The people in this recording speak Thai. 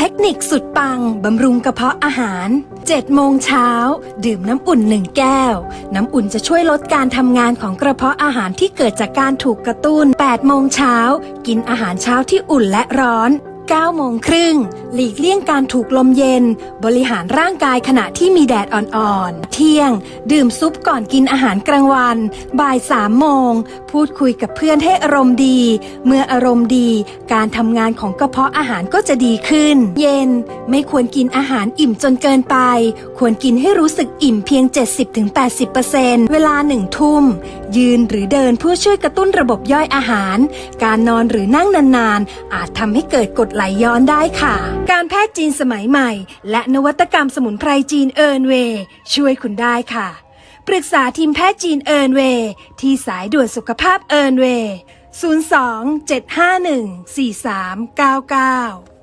เทคนิคสุดปัง บำรุงกระเพาะอาหาร 7 โมงเช้า ดื่มน้ำอุ่น1แก้ว น้ำอุ่นจะช่วยลดการทำงานของกระเพาะอาหารที่เกิดจากการถูกกระตุ้น 8 โมงเช้า กินอาหารเช้าที่อุ่นและร้อน 9โมงครึ่งหลีกเลี่ยงการถูกลมเย็น บริหารร่างกายขณะที่มีแดดอ่อนๆ เที่ยง ดื่มซุปก่อนกินอาหารกลางวัน บ่าย3โมง พูดคุยกับเพื่อนให้อารมณ์ดี เมื่ออารมณ์ดี การทำงานของกระเพาะอาหารก็จะดีขึ้น เย็น ไม่ควรกินอาหารอิ่มจนเกินไป ควรกินให้รู้สึกอิ่มเพียง 70-80%เวลาหนึ่งทุ่ม ยืนหรือเดินเพื่อช่วยกระตุ้นระบบย่อยอาหาร การนอนหรือนั่งนานๆ อาจทำให้เกิดกรดไหลย้อนได้ค่ะ การแพทย์จีนสมัยใหม่ และนวัตกรรมสมุนไพรจีนเอิร์นเวย์ช่วยคุณได้ค่ะ ปรึกษาทีมแพทย์จีนเอิร์นเวย์ที่สายด่วนสุขภาพเอิร์นเวย์02 751 4399